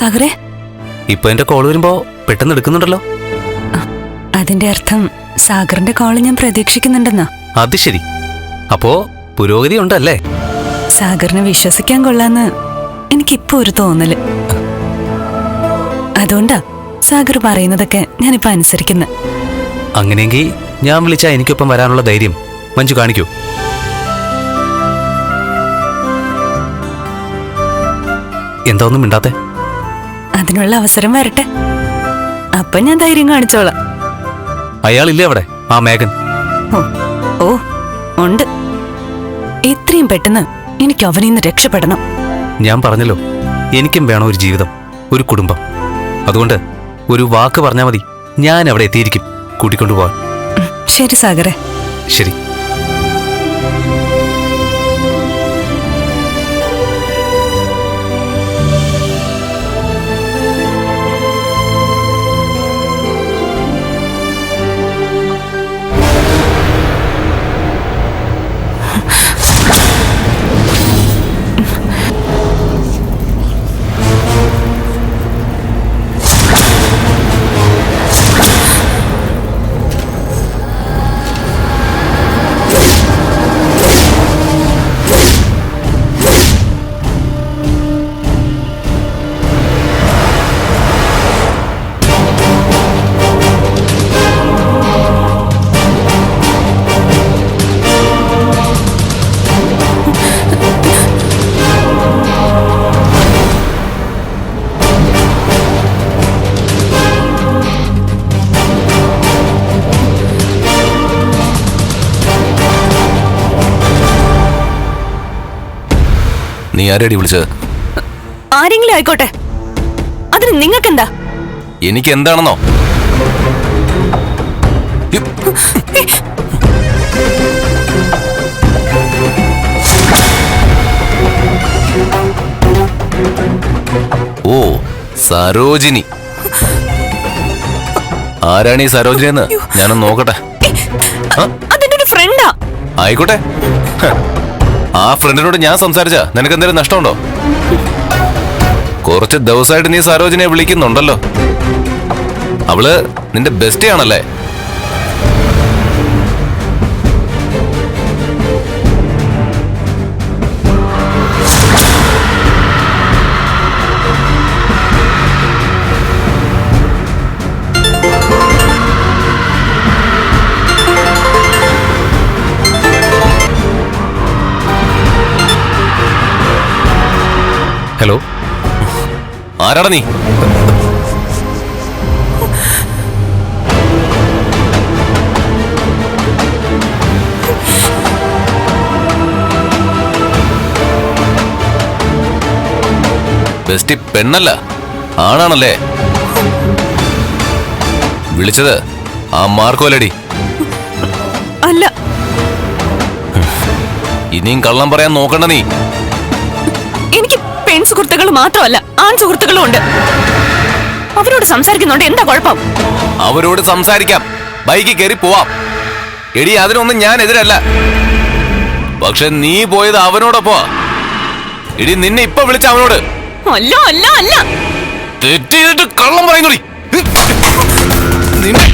സാഗറെ? ഇപ്പൊ എന്റെ കോൾ വരുമ്പോ പെട്ടെന്ന് എടുക്കുന്നുണ്ടല്ലോ. അതിന്റെ അർത്ഥം സാഗറിന്റെ കോൾ ഞാൻ പ്രതീക്ഷിക്കുന്നുണ്ടെന്നാ. അത് ശരി. അപ്പോ പുരോഗതി ഉണ്ടല്ലേ? സാഗറിനെ വിശ്വസിക്കാൻ കൊള്ളാന്ന് എനിക്കിപ്പോ ഒരു തോന്നൽ. അതുകൊണ്ടാ സാഗർ പറയുന്നതൊക്കെ ഞാനിപ്പോ അനുസരിക്കുന്നു. അങ്ങനെയെങ്കിൽ ഞാൻ വിളിച്ചാ എനിക്കൊപ്പം വരാനുള്ള ധൈര്യം. മഞ്ജു കാണിക്കൂ. എന്താ ഒന്നും മിണ്ടാത്തെ? അതിനുള്ള അവസരം വരട്ടെ. അപ്പൊ ഞാൻ ധൈര്യം കാണിച്ചോളാം. അയാളില്ലേ അവിടെ? ആ മേഘൻ. ഓ ഉണ്ട്. എത്രയും പെട്ടെന്ന് എനിക്ക് അവനിൽ നിന്ന് രക്ഷപ്പെടണം. ഞാൻ പറഞ്ഞല്ലോ എനിക്കും വേണം ഒരു ജീവിതം ഒരു കുടുംബം. അതുകൊണ്ട് ഒരു വാക്ക് പറഞ്ഞാൽ മതി ഞാൻ അവിടെ എത്തിയിരിക്കും. കൂട്ടിക്കൊണ്ടുപോവാൻ. ശരി സാഗറെ. ശരി. നീ ആരടി വിളിച്ചത്? ആരെങ്കിലും ആയിക്കോട്ടെ. അതിന് നിങ്ങൾക്കെന്താ? എനിക്ക് എന്താണെന്നോ ഓ സരോജിനി. ആരാണ് ഈ സരോജിനി എന്ന് ഞാനൊന്ന് നോക്കട്ടെ. അതെന്റെ ഒരു ഫ്രണ്ടാ ആയിക്കോട്ടെ. ആ ഫ്രണ്ടിനോട് ഞാൻ സംസാരിച്ച. നിനക്ക് എന്തെങ്കിലും നഷ്ടമുണ്ടോ? കുറച്ച് ദിവസമായിട്ട് നീ സരോജിനെ വിളിക്കുന്നുണ്ടല്ലോ. അവൾ നിന്റെ ബെസ്റ്റ് ആണല്ലേ? ഹലോ. ആരാടാ നീ? ബെസ്റ്റ് പെണ്ണല്ല ആണാണല്ലേ? വിളിച്ചത് ആ മാർക്കോലടി അല്ല. ഇനിയും കള്ളം പറയാൻ നോക്കണ്ട നീ. എനിക്ക് പെൺ സുഹൃത്തുക്കൾ മാത്രമല്ല ആൺ സുഹൃത്തുക്കളും ഉണ്ട്. അവരോട് സംസാരിക്കുന്നുണ്ട് എന്താ കുഴപ്പം? അവരോട് സംസാരിക്കാം. ബൈക്കിൽ കയറി പോവാം. എടി അതിനൊന്നും ഞാൻ എതിരല്ല. പക്ഷെ നീ പോയത് അവനോടൊപ്പോ? എടി നിന്നെ ഇപ്പൊ വിളിച്ച അവനോട്? അല്ല അല്ല അല്ല. തെറ്റ് ചെയ്തിട്ട് കള്ളം പറയുന്നു നിന്നെ